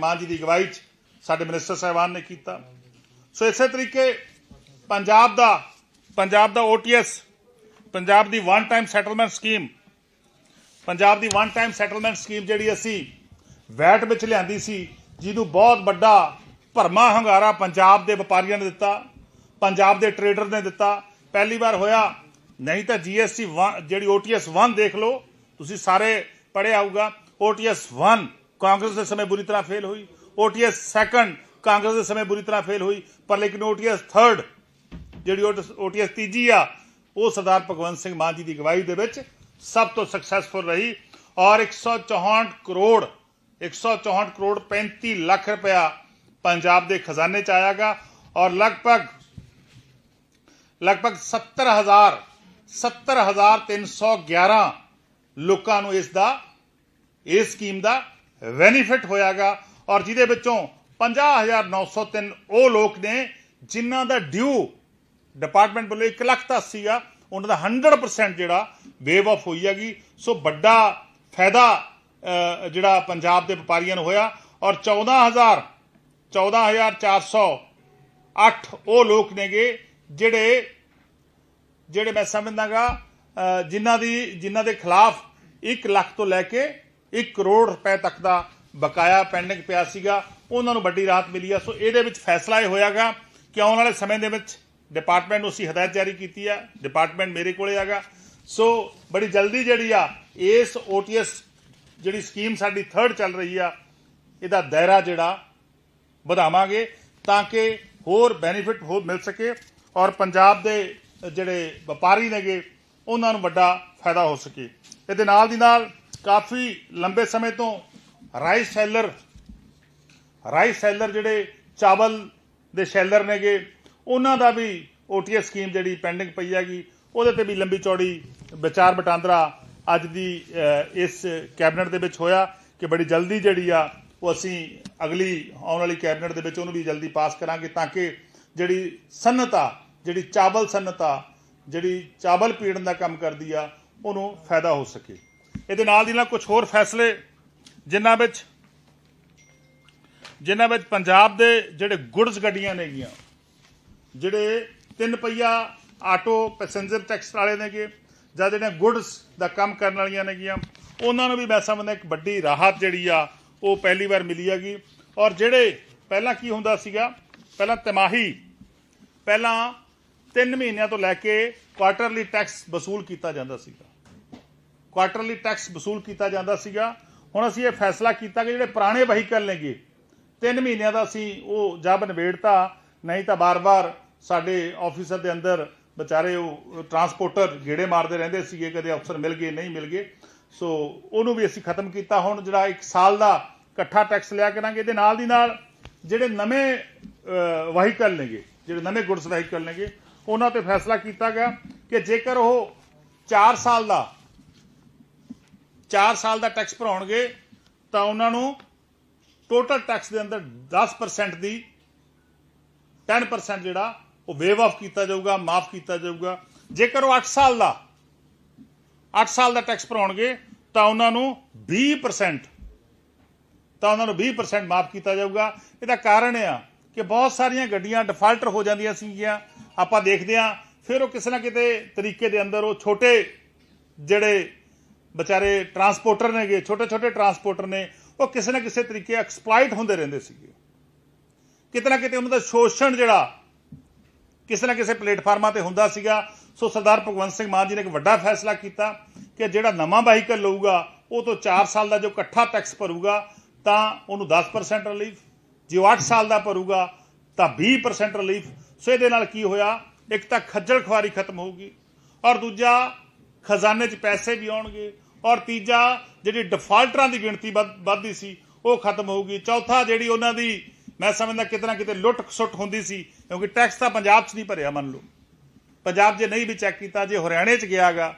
ਮਾਨ ਜੀ ਦੀ ਅਗਵਾਈ 'ਚ ਸਾਡੇ ਮਿਨਿਸਟਰ ਸਾਹਿਬਾਨ ਨੇ ਕੀਤਾ। ਸੋ ਇਸੇ ਤਰੀਕੇ ਪੰਜਾਬ ਦਾ ਪੰਜਾਬ ਦਾ OTS ਪੰਜਾਬ ਦੀ one time settlement scheme Punjab ਦੀ ਵਨ ਟਾਈਮ ਸੈਟਲਮੈਂਟ ਸਕੀਮ ਜਿਹੜੀ ਅਸੀਂ ਵੈਟ ਵਿੱਚ ਲਿਆਂਦੀ ਸੀ, ਜਿਹਨੂੰ ਬਹੁਤ ਵੱਡਾ ਭਰਮਾ ਹੰਗਾਰਾ ਪੰਜਾਬ ਦੇ ਵਪਾਰੀਆਂ ਨੇ ਦਿੱਤਾ, ਪੰਜਾਬ ਦੇ ਟਰੇਡਰ ਨੇ ਦਿੱਤਾ। ਪਹਿਲੀ ਵਾਰ ਹੋਇਆ, ਨਹੀਂ ਤਾਂ GST 1 ਜਿਹੜੀ OTS 1 ਦੇਖ ਲਓ, ਤੁਸੀਂ ਸਾਰੇ ਪੜ੍ਹਿਆ ਹੋਊਗਾ OTS 1 ਕਾਂਗਰਸ ਦੇ ਸਮੇਂ ਬੁਰੀ ਤਰ੍ਹਾਂ ਫੇਲ ਹੋਈ, OTS 2 ਕਾਂਗਰਸ ਦੇ ਸਮੇਂ ਬੁਰੀ ਤਰ੍ਹਾਂ ਫੇਲ ਹੋਈ, ਪਰ ਲੇਕਿਨ OTS 3 ਜਿਹੜੀ OTS ਤੀਜੀ ਆ, ਉਹ ਸਰਦਾਰ ਭਗਵੰਤ ਸਿੰਘ ਮਾਨ ਜੀ ਦੀ ਅਗਵਾਈ ਦੇ ਵਿੱਚ ਸਭ ਤੋਂ ਸਕਸੈਸਫੁਲ ਰਹੀ ਔਰ 164 ਕਰੋੜ 164 ਕਰੋੜ 35 ਲੱਖ ਰੁਪਇਆ ਪੰਜਾਬ ਦੇ ਖਜ਼ਾਨੇ ਚ ਆਇਆਗਾ ਔਰ ਲਗਭਗ ਲਗਭਗ 70000 70311 ਲੋਕਾਂ ਨੂੰ ਇਸ ਦਾ, ਇਸ ਸਕੀਮ ਦਾ ਬੈਨੀਫਿਟ ਹੋਇਆਗਾ ਔਰ ਜਿਹਦੇ ਵਿੱਚੋਂ 50903 ਉਹ ਲੋਕ ਨੇ ਜਿਨ੍ਹਾਂ ਦਾ ਡਿਊ ਡਿਪਾਰਟਮੈਂਟ ਵੱਲੋਂ 1 ਲੱਖ ਤਾਂ ਸੀਗਾ ਉਹਨਾਂ ਦਾ 100% ਜਿਹੜਾ ਵੇਵ ਆਫ ਹੋਈ ਹੈਗੀ। ਸੋ ਵੱਡਾ ਫਾਇਦਾ ਜਿਹੜਾ ਪੰਜਾਬ ਦੇ ਵਪਾਰੀਆਂ ਨੂੰ ਹੋਇਆ ਔਰ 14000 14408 ਉਹ ਲੋਕ ਨੇਗੇ ਜਿਹੜੇ ਜਿਹੜੇ ਮੈਂ ਸਮਝਦਾਗਾ ਅਹ, ਜਿਨ੍ਹਾਂ ਦੀ ਜਿਨ੍ਹਾਂ ਦੇ ਖਿਲਾਫ 1 ਲੱਖ ਤੋਂ ਲੈ ਕੇ 1 ਕਰੋੜ ਰੁਪਏ ਤੱਕ ਦਾ ਬਕਾਇਆ ਪੈਂਡਿੰਗ ਪਿਆ ਸੀਗਾ। ਉਹਨਾਂ ਨੂੰ ਵੱਡੀ ਰਾਹਤ ਮਿਲੀ ਆ। ਸੋ ਇਹਦੇ ਵਿੱਚ ਫੈਸਲਾ ਇਹ ਹੋਇਆਗਾ ਕਿ ਆਉਣ ਵਾਲੇ ਸਮੇਂ ਦੇ ਵਿੱਚ ਡਿਪਾਰਟਮੈਂਟ ਨੂੰ ਅਸੀਂ ਹਦਾਇਤ ਜਾਰੀ ਕੀਤੀ ਆ। ਡਿਪਾਰਟਮੈਂਟ ਮੇਰੇ ਕੋਲੇ ਆਗਾ। ਸੋ ਬੜੀ ਜਲਦੀ ਜਿਹੜੀ ਆ, ਇਸ OTS ਜਿਹੜੀ ਸਕੀਮ ਸਾਡੀ ਥਰਡ ਚੱਲ ਰਹੀ ਆ, ਇਹਦਾ ਦਾਇਰਾ ਜਿਹੜਾ ਵਧਾਵਾਂਗੇ ਤਾਂ ਕਿ ਹੋਰ ਬੈਨੀਫਿਟ ਹੋਰ ਮਿਲ ਸਕੇ ਔਰ ਪੰਜਾਬ ਦੇ ਜਿਹੜੇ ਵਪਾਰੀ ਨੇਗੇ, ਉਹਨਾਂ ਨੂੰ ਵੱਡਾ ਫਾਇਦਾ ਹੋ ਸਕੇ। ਇਹਦੇ ਨਾਲ ਦੀ ਨਾਲ ਕਾਫੀ ਲੰਬੇ ਸਮੇਂ ਤੋਂ ਰਾਈਸ ਸੈਲਰ ਰਾਈਸ ਸੈਲਰ ਜਿਹੜੇ ਚਾਵਲ ਦੇ ਸ਼ੈਲਰ ਨੇਗੇ, ਉਹਨਾਂ ਦਾ ਵੀ OTS ਸਕੀਮ ਜਿਹੜੀ ਪੈਂਡਿੰਗ ਪਈ ਹੈਗੀ, ਉਹਦੇ ਤੇ ਵੀ ਲੰਬੀ ਚੌੜੀ ਵਿਚਾਰ ਵਟਾਂਦਰਾ ਅੱਜ ਦੀ ਇਸ ਕੈਬਨਿਟ ਦੇ ਵਿੱਚ ਹੋਇਆ ਕਿ ਬੜੀ ਜਲਦੀ ਜਿਹੜੀ ਆ, ਉਹ ਅਸੀਂ ਅਗਲੀ ਆਉਣ ਵਾਲੀ ਕੈਬਨਿਟ ਦੇ ਵਿੱਚ ਉਹਨੂੰ ਵੀ ਜਲਦੀ ਪਾਸ ਕਰਾਂਗੇ ਤਾਂ ਕਿ ਜਿਹੜੀ ਸਨਅਤ ਆ ਜਿਹੜੀ ਚਾਵਲ ਸਨਅਤ ਆ ਜਿਹੜੀ ਚਾਵਲ ਪੀੜਨ ਦਾ ਕੰਮ ਕਰਦੀ ਆ, ਉਹਨੂੰ ਫਾਇਦਾ ਹੋ ਸਕੇ। ਇਹਦੇ ਨਾਲ ਦੀ ਨਾਲ ਕੁਝ ਹੋਰ ਫੈਸਲੇ, ਜਿਨ੍ਹਾਂ ਵਿੱਚ ਜਿਨ੍ਹਾਂ ਵਿੱਚ ਪੰਜਾਬ ਦੇ ਜਿਹੜੇ ਗੁੱਡਸ ਗੱਡੀਆਂ ਨੇਗੀਆਂ, ਜਿਹੜੇ ਤਿੰਨ ਪਹੀਆ ਆਟੋ ਪੈਸੇਂਜਰ ਟੈਕਸ ਵਾਲੇ ਨੇਗੇ, ਜਾਂ ਜਿਹੜੇ ਗੁੱਡਸ ਦਾ ਕੰਮ ਕਰਨ ਵਾਲੀਆਂ ਨੇਗੀਆਂ, ਉਹਨਾਂ ਨੂੰ ਵੀ ਮੈਂ ਸਮਝਦਾ ਇੱਕ ਵੱਡੀ ਰਾਹਤ ਜਿਹੜੀ ਆ, ਉਹ ਪਹਿਲੀ ਵਾਰ ਮਿਲੀ ਹੈਗੀ। ਔਰ ਜਿਹੜੇ ਪਹਿਲਾਂ ਕੀ ਹੁੰਦਾ ਸੀਗਾ, ਪਹਿਲਾਂ ਤਿਮਾਹੀ, ਪਹਿਲਾਂ 3 ਮਹੀਨਿਆਂ ਤੋਂ ਲੈ ਕੇ ਕੁਆਟਰਲੀ ਟੈਕਸ ਵਸੂਲ ਕੀਤਾ ਜਾਂਦਾ ਸੀਗਾ। ਕੁਆਟਰਲੀ ਟੈਕਸ ਵਸੂਲ ਕੀਤਾ ਜਾਂਦਾ ਸੀਗਾ। ਹੁਣ ਅਸੀਂ ਇਹ ਫੈਸਲਾ ਕੀਤਾ ਕਿ ਜਿਹੜੇ ਪੁਰਾਣੇ ਵਹੀਕਲ ਨੇਗੇ 3 ਮਹੀਨਿਆਂ ਦਾ ਅਸੀਂ ਉਹ ਜਬ ਨਿਬੇੜਤਾ, ਨਹੀਂ ਤਾਂ ਬਾਰ-ਬਾਰ ਸਾਡੇ ਆਫਿਸਰ ਦੇ ਅੰਦਰ ਵਿਚਾਰੇ ਉਹ ਟਰਾਂਸਪੋਰਟਰ ਗੇੜੇ ਮਾਰਦੇ ਰਹਿੰਦੇ ਸੀਗੇ, ਕਦੇ ਅਫਸਰ ਮਿਲ ਗਏ, ਨਹੀਂ ਮਿਲ ਗਏ। ਸੋ ਉਹਨੂੰ ਵੀ ਅਸੀਂ ਖਤਮ ਕੀਤਾ। ਹੁਣ ਜਿਹੜਾ 1 ਸਾਲ ਦਾ ਇਕੱਠਾ ਟੈਕਸ ਲਿਆ ਕਰਾਂਗੇ, ਇਹਦੇ ਨਾਲ ਦੀ ਨਾਲ ਜਿਹੜੇ ਨਵੇਂ ਵਹੀਕਲ ਨੇਗੇ, ਜਿਹੜੇ ਨਵੇਂ ਗੁੱਡਸ ਵਹੀਕਲ ਨੇਗੇ, ਉਹਨਾਂ ਤੇ ਫੈਸਲਾ ਕੀਤਾ ਗਿਆ ਕਿ ਜੇਕਰ ਉਹ 4 ਸਾਲ ਦਾ 4 ਸਾਲ ਦਾ ਟੈਕਸ ਭਰਾਉਣਗੇ, ਤਾਂ ਉਹਨਾਂ ਨੂੰ ਟੋਟਲ ਟੈਕਸ ਦੇ ਅੰਦਰ 10% ਦੀ 10% ਜਿਹੜਾ, ਉਹ ਵੇਵ ਆਫ ਕੀਤਾ ਜਾਊਗਾ, ਮਾਫ ਕੀਤਾ ਜਾਊਗਾ। ਜੇਕਰ ਉਹ 8 ਸਾਲ ਦਾ 8 ਸਾਲ ਦਾ ਟੈਕਸ ਭਰਾਉਣਗੇ, ਤਾਂ ਉਹਨਾਂ ਨੂੰ 20% ਤਾਂ ਉਹਨਾਂ ਨੂੰ 20% ਮਾਫ ਕੀਤਾ ਜਾਊਗਾ। ਇਹਦਾ ਕਾਰਨ ਇਹ ਆ ਕਿ ਬਹੁਤ ਸਾਰੀਆਂ ਗੱਡੀਆਂ ਡਿਫਾਲਟਰ ਹੋ ਜਾਂਦੀਆਂ ਸੀਗੀਆਂ। ਆਪਾਂ ਦੇਖਦੇ ਆ ਫਿਰ ਉਹ ਕਿਸੇ ਨਾ ਕਿਤੇ ਤਰੀਕੇ ਦੇ ਅੰਦਰ ਉਹ ਛੋਟੇ ਜਿਹੜੇ ਵਿਚਾਰੇ ਟਰਾਂਸਪੋਰਟਰ ਨੇਗੇ ਛੋਟੇ ਛੋਟੇ ਟਰਾਂਸਪੋਰਟਰ ਨੇ, ਉਹ ਕਿਸੇ ਨਾ ਕਿਸੇ ਤਰੀਕੇ ਐਕਸਪਲੋਇਟ ਹੁੰਦੇ ਰਹਿੰਦੇ ਸੀਗੇ। ਕਿਤੇ ਨਾ ਕਿਤੇ ਉਹਨਾਂ ਦਾ ਸ਼ੋਸ਼ਣ ਜਿਹੜਾ ਕਿਸੇ ਨਾ ਕਿਸੇ ਪਲੇਟਫਾਰਮਾਂ ਤੇ ਹੁੰਦਾ ਸੀਗਾ। ਸੋ ਸਰਦਾਰ ਭਗਵੰਤ ਸਿੰਘ ਮਾਨ ਜੀ ਨੇ ਇੱਕ ਵੱਡਾ ਫੈਸਲਾ ਕੀਤਾ ਕਿ ਜਿਹੜਾ ਨਵਾਂ ਵਹੀਕਲ ਲਊਗਾ, ਉਹ ਤੋਂ 4 ਸਾਲ ਦਾ ਜੋ ਇਕੱਠਾ ਟੈਕਸ ਭਰੂਗਾ, ਤਾਂ ਉਹਨੂੰ 10% ਰਿਲੀਫ ਜੇ ਉਹ 8 ਸਾਲ ਦਾ ਭਰੂਗਾ, ਤਾਂ 20% ਰਿਲੀਫ ਸੋ ਇਹਦੇ ਨਾਲ ਕੀ ਹੋਇਆ? ਇੱਕ ਤਾਂ ਖੱਜਲ ਖੁਆਰੀ ਖਤਮ ਹੋਊਗੀ। ਔਰ ਦੂਜਾ ਖਜ਼ਾਨੇ 'ਚ ਪੈਸੇ ਵੀ ਆਉਣਗੇ ਔਰ ਤੀਜਾ ਜਿਹੜੀ ਡਿਫਾਲਟਰਾਂ ਦੀ ਗਿਣਤੀ ਵੱਧ- ਵੱਧਦੀ ਸੀ, ਉਹ ਖਤਮ ਹੋਊਗੀ। ਚੌਥਾ ਜਿਹੜੀ ਉਹਨਾਂ ਦੀ, ਮੈਂ ਸਮਝਦਾ ਕਿਤੇ ਨਾ ਕਿਤੇ ਲੁੱਟ ਖਸੁੱਟ ਹੁੰਦੀ ਸੀ, ਕਿਉਂਕਿ ਟੈਕਸ ਤਾਂ ਪੰਜਾਬ 'ਚ ਨਹੀਂ ਭਰਿਆ, ਮੰਨ ਲਓ। ਪੰਜਾਬ 'ਚ ਨਹੀਂ ਵੀ ਚੈੱਕ ਕੀਤਾ, ਜੇ ਹਰਿਆਣੇ 'ਚ ਗਿਆਗਾ,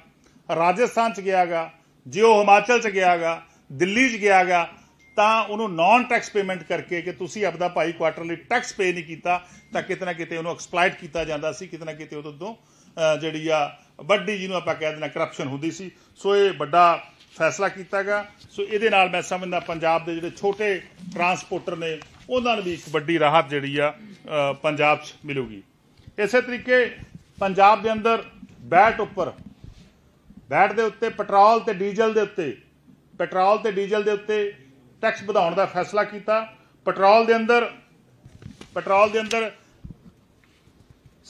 ਰਾਜਸਥਾਨ 'ਚ ਗਿਆਗਾ, ਜੇ ਉਹ ਹਿਮਾਚਲ 'ਚ ਗਿਆਗਾ, ਦਿੱਲੀ 'ਚ ਗਿਆਗਾ, ਤਾਂ ਉਹਨੂੰ ਨਾਨ ਟੈਕਸ ਪੇਮੈਂਟ ਕਰਕੇ ਕਿ ਤੁਸੀਂ ਆਪਦਾ ਭਾਈ ਕੁਆਟਰਲੀ ਟੈਕਸ ਪੇ ਨਹੀਂ ਕੀਤਾ, ਤਾਂ ਕਿਤੇ ਨਾ ਕਿਤੇ ਉਹਨੂੰ ਐਕਸਪਲੋਇਟ ਕੀਤਾ ਜਾਂਦਾ ਸੀ, ਕਿਤੇ ਨਾ ਕਿਤੇ ਉਹਦੇ ਤੋਂ ਜਿਹੜੀ ਆ, ਵੱਡੀ ਜਿਹਨੂੰ ਆਪਾਂ ਕਹਿ ਦਿੰਦੇ ਕਰਪਸ਼ਨ ਹੁੰਦੀ ਸੀ। ਸੋ ਇਹ ਵੱਡਾ ਫੈਸਲਾ ਕੀਤਾ ਕੀਤਾਗਾ ਸੋ ਇਹਦੇ ਨਾਲ ਮੈਂ ਸਮਝਦਾ ਪੰਜਾਬ ਦੇ ਜਿਹੜੇ ਛੋਟੇ ਟਰਾਂਸਪੋਰਟਰ ਨੇ, ਉਹਨਾਂ ਨੂੰ ਵੀ ਇੱਕ ਵੱਡੀ ਰਾਹਤ ਜਿਹੜੀ ਆ ਪੰਜਾਬ 'ਚ ਮਿਲੂਗੀ। ਇਸੇ ਤਰੀਕੇ ਪੰਜਾਬ ਦੇ ਅੰਦਰ ਬੈਟ ਉੱਪਰ, ਬੈਟ ਦੇ ਉੱਤੇ, ਪੈਟਰੋਲ ਤੇ ਡੀਜ਼ਲ ਦੇ ਉੱਤੇ, ਪੈਟਰੋਲ ਤੇ ਡੀਜ਼ਲ ਦੇ ਉੱਤੇ ਟੈਕਸ ਵਧਾਉਣ ਦਾ ਫੈਸਲਾ ਕੀਤਾ। ਪੈਟਰੋਲ ਦੇ ਅੰਦਰ, ਪੈਟਰੋਲ ਦੇ ਅੰਦਰ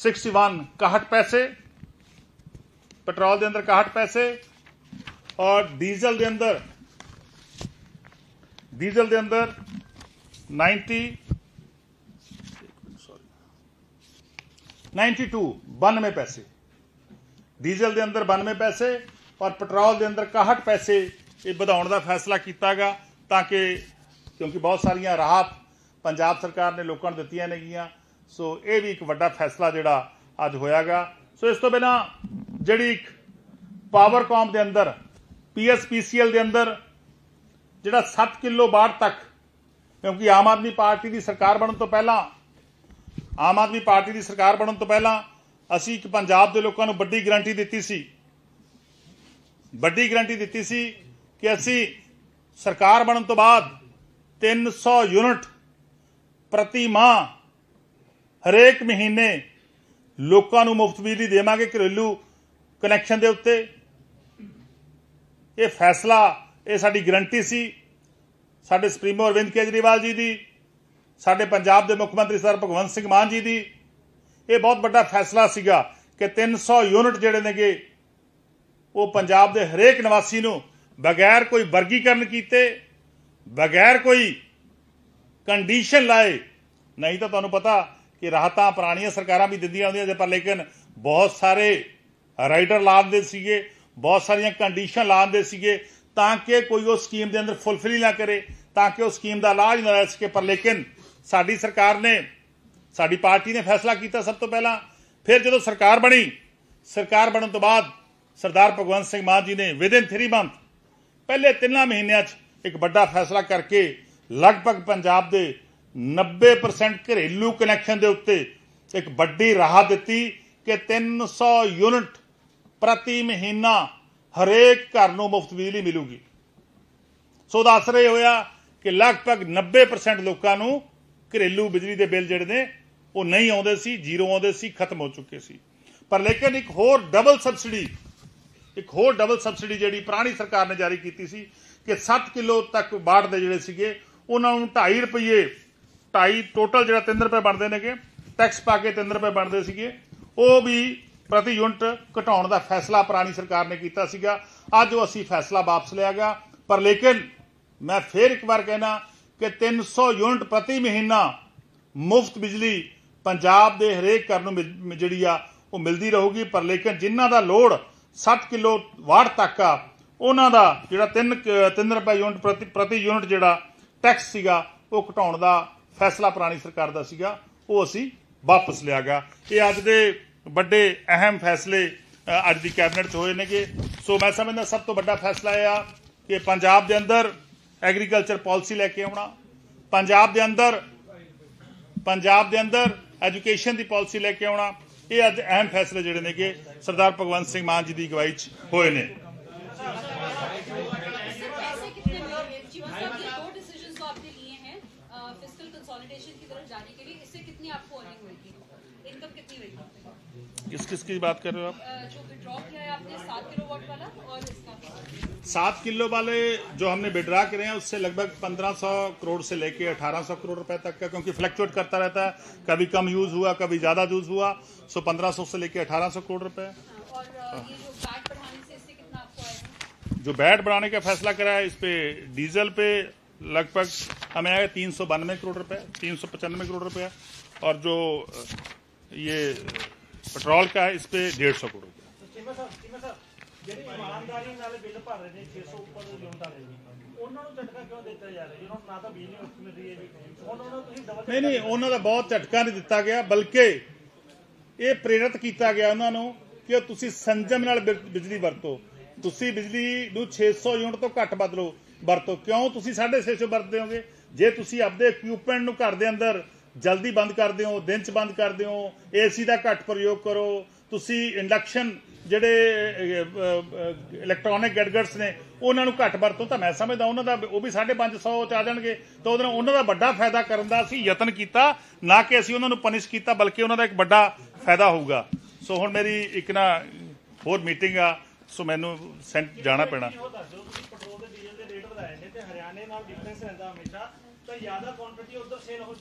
61 61 ਪੈਸੇ ਪੈਟਰੋਲ ਦੇ ਅੰਦਰ 61 ਪੈਸੇ ਔਰ ਡੀਜ਼ਲ ਦੇ ਅੰਦਰ ਡੀਜ਼ਲ ਦੇ ਅੰਦਰ 90 92 92 ਪੈਸੇ ਡੀਜ਼ਲ ਦੇ ਅੰਦਰ 92 ਪੈਸੇ ਔਰ ਪੈਟਰੋਲ ਦੇ ਅੰਦਰ 61 ਪੈਸੇ ਇਹ ਵਧਾਉਣ ਦਾ ਫੈਸਲਾ ਕੀਤਾਗਾ ਤਾਂ ਕਿ ਕਿਉਂਕਿ ਬਹੁਤ ਸਾਰੀਆਂ ਰਾਹਤ ਪੰਜਾਬ ਸਰਕਾਰ ਨੇ ਲੋਕਾਂ ਨੂੰ ਦਿੱਤੀਆਂ ਨੇਗੀਆਂ ਸੋ ਇਹ ਵੀ ਇੱਕ ਵੱਡਾ ਫੈਸਲਾ ਜਿਹੜਾ ਅੱਜ ਹੋਇਆਗਾ। ਸੋ ਇਸ ਤੋਂ ਬਿਨਾ ਜਿਹੜੀ ਇੱਕ ਪਾਵਰਕਾਮ ਦੇ ਅੰਦਰ ਪੀਐਸਪੀਸੀਐਲ ਦੇ ਅੰਦਰ, ਜਿਹੜਾ 7 ਕਿਲੋ ਬਾੜ ਤੱਕ, ਕਿਉਂਕਿ ਆਮ ਆਦਮੀ ਪਾਰਟੀ ਦੀ ਸਰਕਾਰ ਬਣਨ ਤੋਂ ਪਹਿਲਾਂ, ਆਮ ਆਦਮੀ ਪਾਰਟੀ ਦੀ ਸਰਕਾਰ ਬਣਨ ਤੋਂ ਪਹਿਲਾਂ ਅਸੀਂ ਇੱਕ ਪੰਜਾਬ ਦੇ ਲੋਕਾਂ ਨੂੰ ਵੱਡੀ ਗਰੰਟੀ ਦਿੱਤੀ ਸੀ। ਵੱਡੀ ਗਰੰਟੀ ਦਿੱਤੀ ਸੀ ਕਿ ਅਸੀਂ ਸਰਕਾਰ ਬਣਨ ਤੋਂ ਬਾਅਦ 300 ਯੂਨਿਟ ਪ੍ਰਤੀ ਮਾਹ ਹਰੇਕ ਮਹੀਨੇ ਲੋਕਾਂ ਨੂੰ ਮੁਫਤ ਬਿਜਲੀ ਦੇਵਾਂਗੇ ਘਰੇਲੂ ਕਨੈਕਸ਼ਨ ਦੇ ਉੱਤੇ। ਇਹ ਫੈਸਲਾ, ਇਹ ਸਾਡੀ ਗਰੰਟੀ ਸੀ। ਸਾਡੇ ਸੁਪਰੀਮੋ ਅਰਵਿੰਦ ਕੇਜਰੀਵਾਲ ਜੀ ਦੀ, ਸਾਡੇ ਪੰਜਾਬ ਦੇ ਮੁੱਖ ਮੰਤਰੀ ਸਰ ਭਗਵੰਤ ਸਿੰਘ ਮਾਨ ਜੀ ਦੀ। ਇਹ ਬਹੁਤ ਵੱਡਾ ਫੈਸਲਾ ਸੀਗਾ ਕਿ 300 ਯੂਨਿਟ ਜਿਹੜੇ ਨੇਗੇ, ਉਹ ਪੰਜਾਬ ਦੇ ਹਰੇਕ ਨਿਵਾਸੀ ਨੂੰ ਬਗੈਰ ਕੋਈ ਵਰਗੀਕਰਨ ਕੀਤੇ, ਬਗੈਰ ਕੋਈ ਕੰਡੀਸ਼ਨ ਲਾਏ। ਨਹੀਂ ਤਾਂ ਤੁਹਾਨੂੰ ਪਤਾ ਕਿ ਰਾਹਤਾਂ ਪੁਰਾਣੀਆਂ ਸਰਕਾਰਾਂ ਵੀ ਦਿੰਦੀਆਂ ਹੁੰਦੀਆਂ ਸੀ, ਪਰ ਲੇਕਿਨ ਬਹੁਤ ਸਾਰੇ ਰਾਈਡਰ ਲਾਉਂਦੇ ਸੀਗੇ, ਬਹੁਤ ਸਾਰੀਆਂ ਕੰਡੀਸ਼ਨ ਲਾਉਂਦੇ ਸੀਗੇ, ਤਾਂ ਕਿ ਕੋਈ ਉਹ ਸਕੀਮ ਦੇ ਅੰਦਰ ਫੁੱਲਫਿਲ ਨਾ ਕਰੇ, ਤਾਂ ਕਿ ਉਹ ਸਕੀਮ ਦਾ ਲਾਭ ਨਾ ਲੈ ਸਕੇ। ਪਰ ਲੇਕਿਨ ਸਾਡੀ ਸਰਕਾਰ ਨੇ, ਸਾਡੀ ਪਾਰਟੀ ਨੇ ਫੈਸਲਾ ਕੀਤਾ ਸਭ ਤੋਂ ਪਹਿਲਾਂ। ਫਿਰ ਜਦੋਂ ਸਰਕਾਰ ਬਣੀ, ਸਰਕਾਰ ਬਣਨ ਤੋਂ ਬਾਅਦ ਸਰਦਾਰ ਭਗਵੰਤ ਸਿੰਘ ਮਾਨ ਜੀ ਨੇ ਵਿਦਿਨ 3 ਮੰਥ ਪਹਿਲੇ ਤਿੰਨਾਂ ਮਹੀਨਿਆਂ 'ਚ ਇੱਕ ਵੱਡਾ ਫੈਸਲਾ ਕਰਕੇ ਲਗਭਗ ਪੰਜਾਬ ਦੇ 90% ਘਰੇਲੂ ਕਨੈਕਸ਼ਨ ਦੇ ਉੱਤੇ ਇੱਕ ਵੱਡੀ ਰਾਹਤ ਦਿੱਤੀ ਕਿ 300 ਯੂਨਿਟ ਪ੍ਰਤੀ ਮਹੀਨਾ ਹਰੇਕ ਘਰ ਨੂੰ ਮੁਫਤ ਬਿਜਲੀ ਮਿਲੂਗੀ। ਸੋ ਦਾ ਅਸਰ ਇਹ ਹੋਇਆ ਕਿ ਲਗਭਗ 90% ਲੋਕਾਂ ਨੂੰ ਘਰੇਲੂ ਬਿਜਲੀ ਦੇ ਬਿੱਲ ਜਿਹੜੇ ਨੇ, ਉਹ ਨਹੀਂ ਆਉਂਦੇ ਸੀ, ਜ਼ੀਰੋ ਆਉਂਦੇ ਸੀ, ਖਤਮ ਹੋ ਚੁੱਕੇ ਸੀ। ਪਰ ਲੇਕਿਨ ਇੱਕ ਹੋਰ ਡਬਲ ਸਬਸਿਡੀ ਇੱਕ ਹੋਰ ਡਬਲ ਸਬਸਿਡੀ ਜਿਹੜੀ ਪੁਰਾਣੀ ਸਰਕਾਰ ਨੇ ਜਾਰੀ ਕੀਤੀ ਸੀ ਕਿ 7 ਕਿਲੋ ਤੱਕ ਬਾੜ ਦੇ ਜਿਹੜੇ ਸੀਗੇ, ਉਹਨਾਂ ਨੂੰ 2.5 ਰੁਪਏ 2.5 ਟੋਟਲ ਜਿਹੜਾ 3 ਰੁਪਏ ਬਣਦੇ ਨੇਗੇ ਟੈਕਸ ਪਾ ਕੇ 3 ਰੁਪਏ ਬਣਦੇ ਸੀਗੇ। ਉਹ ਵੀ ਪ੍ਰਤੀ ਯੂਨਿਟ ਘਟਾਉਣ ਦਾ ਫੈਸਲਾ ਪੁਰਾਣੀ ਸਰਕਾਰ ਨੇ ਕੀਤਾ ਸੀਗਾ। ਅੱਜ ਉਹ ਅਸੀਂ ਫੈਸਲਾ ਵਾਪਸ ਲਿਆ ਗਿਆ। ਪਰ ਲੇਕਿਨ ਮੈਂ ਫੇਰ ਇੱਕ ਵਾਰ ਕਹਿਣਾ ਕਿ 300 ਯੂਨਿਟ ਪ੍ਰਤੀ ਮਹੀਨਾ ਮੁਫਤ ਬਿਜਲੀ ਪੰਜਾਬ ਦੇ ਹਰੇਕ ਘਰ ਨੂੰ ਮਿਲ- ਜਿਹੜੀ ਆ, ਉਹ ਮਿਲਦੀ ਰਹੂਗੀ। ਪਰ ਲੇਕਿਨ ਜਿਨ੍ਹਾਂ ਦਾ ਲੋਡ 60 ਕਿਲੋ ਵਾਟ ਤੱਕ ਆ, ਉਹਨਾਂ ਦਾ ਜਿਹੜਾ 3 3 ਰੁਪਏ ਯੂਨਿਟ ਪ੍ਰਤੀ ਪ੍ਰਤੀ ਯੂਨਿਟ ਜਿਹੜਾ ਟੈਕਸ ਸੀਗਾ, ਉਹ ਘਟਾਉਣ ਦਾ ਫੈਸਲਾ ਪੁਰਾਣੀ ਸਰਕਾਰ ਦਾ ਸੀਗਾ, ਉਹ ਅਸੀਂ ਵਾਪਸ ਲਿਆ ਗਿਆ ਇਹ ਅੱਜ ਦੇ ਵੱਡੇ ਅਹਿਮ ਫੈਸਲੇ ਅੱਜ ਦੀ ਕੈਬਨਿਟ 'ਚ ਹੋਏ ਨੇਗੇ। ਸੋ ਮੈਂ ਸਮਝਦਾ ਸਭ ਤੋਂ ਵੱਡਾ ਫੈਸਲਾ ਇਹ ਆ ਕਿ ਪੰਜਾਬ ਦੇ ਅੰਦਰ ਐਗਰੀਕਲਚਰ ਪਾਲਿਸੀ ਲੈ ਕੇ ਆਉਣਾ, ਪੰਜਾਬ ਦੇ ਅੰਦਰ, ਪੰਜਾਬ ਦੇ ਅੰਦਰ ਐਜੂਕੇਸ਼ਨ ਦੀ ਪਾਲਿਸੀ ਲੈ ਕੇ ਆਉਣਾ, ਇਹ ਅੱਜ ਅਹਿਮ ਫੈਸਲੇ ਜਿਹੜੇ ਨੇਗੇ, ਸਰਦਾਰ ਭਗਵੰਤ ਸਿੰਘ ਮਾਨ ਜੀ ਦੀ ਅਗਵਾਈ 'ਚ ਹੋਏ ਨੇ। किस किस की बात कर रहे हो आप? है सात किलो वाला और इसका सात किलो वाले जो हमने विड्रा करे हैं उससे लगभग 1500 करोड़ से लेके 1800 करोड़ रुपए तक का क्योंकि फ्लक्चुएट करता रहता है। कभी कम यूज़ हुआ कभी ज़्यादा यूज़ हुआ सो 1500 से लेके 1800 करोड़ रुपए। हाँ, ये जो बैट बढ़ाने का फैसला करा है इस पे डीजल पे लगभग हमें आया तीन सौ बानवे करोड़ रुपए तीन सौ पचानवे करोड़ रुपया और जो ये पेट्रोल का है इस पे डेढ़ सौ करोड़ रुपया ਚੀਮਾ ਸਾਹਿਬ ਚੀਮਾ ਸਾਹਿਬ ਜਿਹੜੀ ਇਮਾਨਦਾਰੀ ਨਾਲ ਬਿੱਲ ਭਰ ਰਹੇ ਨੇ 600 ਉੱਪਰ ਦੇ ਯੂਨਿਟ ਵਾਲੇ ਜੀ ਉਹਨਾਂ ਨੂੰ ਝਟਕਾ ਕਿਉਂ ਦਿੱਤਾ ਜਾ ਰਿਹਾ ਜੀ ਉਹਨਾਂ ਨੂੰ ਨਾ ਤਾਂ ਬਿਜਲੀ ਮੁਫਤ ਮਿਲ ਰਹੀ ਹੈ ਜੀ ਉਹਨਾਂ ਨੂੰ ਤੁਸੀਂ ਡਬਲ ਨਹੀਂ ਨਹੀਂ ਉਹਨਾਂ ਦਾ ਬਹੁਤ ਝਟਕਾ ਨਹੀਂ ਦਿੱਤਾ ਗਿਆ ਬਲਕਿ ਇਹ ਪ੍ਰੇਰਿਤ ਕੀਤਾ ਗਿਆ ਉਹਨਾਂ ਨੂੰ ਕਿ ਉਹ ਤੁਸੀਂ ਸੰਜਮ ਨਾਲ ਬਿਜ- ਬਿਜਲੀ ਵਰਤੋ ਤੁਸੀਂ ਬਿਜਲੀ ਨੂੰ 600 ਯੂਨਿਟ ਤੋਂ ਘੱਟ ਬਦਲੋ ਵਰਤੋ ਕਿਉਂ ਤੁਸੀਂ 650 ਵਰਤਦੇ ਹੋਗੇ ਜੇ ਤੁਸੀਂ ਆਪਦੇ ਇਕਵਿਪਮੈਂਟ ਨੂੰ ਘਰ ਦੇ ਅੰਦਰ ਜਲਦੀ ਬੰਦ ਕਰਦੇ ਹੋ ਦਿਨ ਚ ਬੰਦ ਕਰਦੇ ਹੋ ਏਸੀ ਦਾ ਘੱਟ ਪ੍ਰਯੋਗ ਕਰੋ। ਤੁਸੀਂ ਇੰਡਕਸ਼ਨ ਜਿਹੜੇ ਇਲੈਕਟ੍ਰੋਨਿਕ ਗੈਡਗਟਸ ਨੇ, ਉਹਨਾਂ ਨੂੰ ਘੱਟ ਵਰਤੋਂ ਤਾਂ ਮੈਂ ਸਮਝਦਾ, ਉਹਨਾਂ ਦਾ ਉਹ ਵੀ 550 ਚ ਆ ਜਾਣਗੇ। ਤਾਂ ਉਹਦੇ ਨਾਲ ਉਹਨਾਂ ਦਾ ਵੱਡਾ ਫਾਇਦਾ ਕਰਨ ਦਾ ਅਸੀਂ ਯਤਨ ਕੀਤਾ, ਨਾ ਕਿ ਅਸੀਂ ਉਹਨਾਂ ਨੂੰ ਪਨਿਸ਼ ਕੀਤਾ, ਬਲਕਿ ਉਹਨਾਂ ਦਾ ਇੱਕ ਵੱਡਾ ਫਾਇਦਾ ਹੋਊਗਾ। ਸੋ ਹੁਣ ਮੇਰੀ ਇੱਕ ਨਾ ਹੋਰ ਮੀਟਿੰਗ ਆ, ਸੋ ਮੈਨੂੰ ਸੈਂਟ ਜਾਣਾ ਪੈਣਾ ਉਹ ਦੱਸ ਦਿਓ ਤੁਸੀਂ ਪੈਟਰੋਲ ਤੇ ਡੀਜ਼ਲ ਦੇ ਰੇਟ ਵਧਾਏ ਨੇ ਤੇ ਹਰਿਆਣੇ ਨਾਲ ਡਿਫਰੈਂਸ ਰਹਿੰਦਾ ਹਮੇਸ਼ਾ। ਤਾਂ ਜ਼ਿਆਦਾ ਕੁਆਂਟੀਟੀ ਉਧਰ ਸੇਲ ਹੋ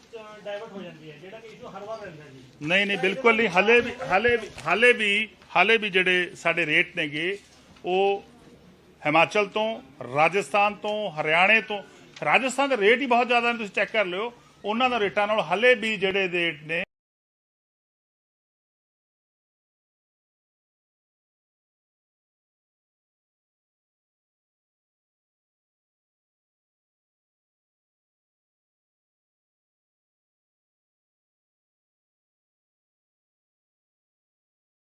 ਡਾਇਵਰਟ ਹੋ ਜਾਂਦੀ ਹੈ, ਜਿਹੜਾ ਕਿ ਇਸ਼ੂ ਹਰ ਵਾਰ ਰਹਿੰਦਾ ਜੀ। ਨਹੀਂ ਨਹੀਂ, ਬਿਲਕੁਲ ਨਹੀਂ। ਹਾਲੇ ਵੀ ਹਾਲੇ ਵੀ ਹਾਲੇ ਵੀ ਹਾਲੇ ਵੀ ਜਿਹੜੇ ਸਾਡੇ ਰੇਟ ਨੇਗੇ, ਉਹ ਹਿਮਾਚਲ ਤੋਂ, ਰਾਜਸਥਾਨ ਤੋਂ, ਹਰਿਆਣੇ ਤੋਂ। ਰਾਜਸਥਾਨ ਦੇ ਰੇਟ ਹੀ ਬਹੁਤ ਜ਼ਿਆਦਾ ਨੇ, ਤੁਸੀਂ ਚੈੱਕ ਕਰ ਲਿਓ। ਉਹਨਾਂ ਦਾ ਰੇਟਾਂ ਨਾਲ ਹਲੇ ਵੀ ਜਿਹੜੇ ਰੇਟ ਨੇ